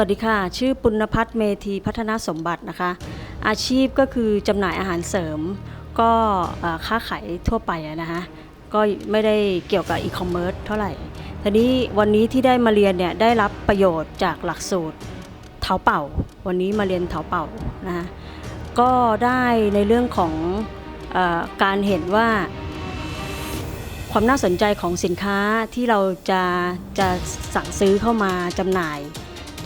วัสดีค่ะ ชื่อปุณพัฒน์เมธีพัฒนาสมบัตินะคะ อาชีพก็คือจำหน่ายอาหารเสริม ก็เอ่อค้าขายทั่วไปนะคะก็ไม่ได้เกี่ยวกับอีคอมเมิร์ซเท่าไหร่ทีนี้วันนี้ที่ได้มาเรียนเนี่ยได้รับประโยชน์จากหลักสูตรเท้าเป่า วันนี้มาเรียนเท้าเป่านะคะก็ได้ในเรื่องของอการเห็นว่าความน่าสนใจของสินค้าที่เราจะจะสั่งซื้อเข้ามาจำหน่าย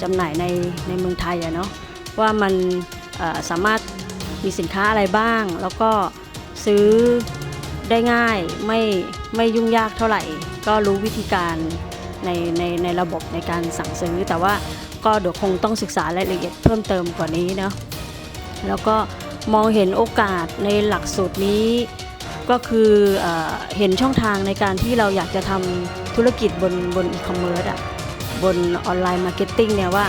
จำหน่ายในในเมืองไทยอะเนาะว่ามันสามารถมีสินค้าอะไรบ้าง แล้วก็ซื้อได้ง่ายไม่ไม่ยุ่งยากเท่าไหร่ ก็รู้วิธีการในในในระบบในการสั่งซื้อ แต่ว่าก็เดี๋ยวคงต้องศึกษารายละเอียดเพิ่มเติมกว่านี้เนาะแล้วก็มองเห็นโอกาสในหลักสูตรนี้ก็คือเออเห็นช่องทางในการที่เราอยากจะทำธุรกิจบนบนอีคอมเมิร์ซอะ บนออนไลน์มาร์เก็ตติ้งเนี่ยว่า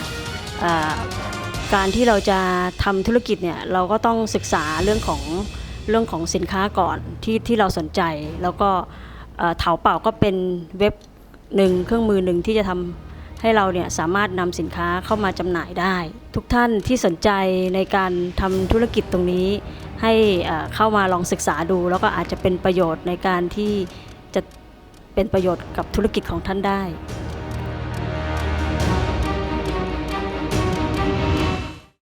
การที่เราจะทำธุรกิจเนี่ยเราก็ต้องศึกษาเรื่องของเรื่องของสินค้าก่อนที่ที่เราสนใจ แล้วก็เถาเป่าก็เป็นเว็บหนึ่งเครื่องมือหนึ่งที่จะทำให้เราเนี่ยสามารถนำสินค้าเข้ามาจำหน่ายได้ ทุกท่านที่สนใจในการทำธุรกิจตรงนี้ ให้เข้ามาลองศึกษาดู แล้วก็อาจจะเป็นประโยชน์ในการที่จะเป็นประโยชน์กับธุรกิจของท่านได้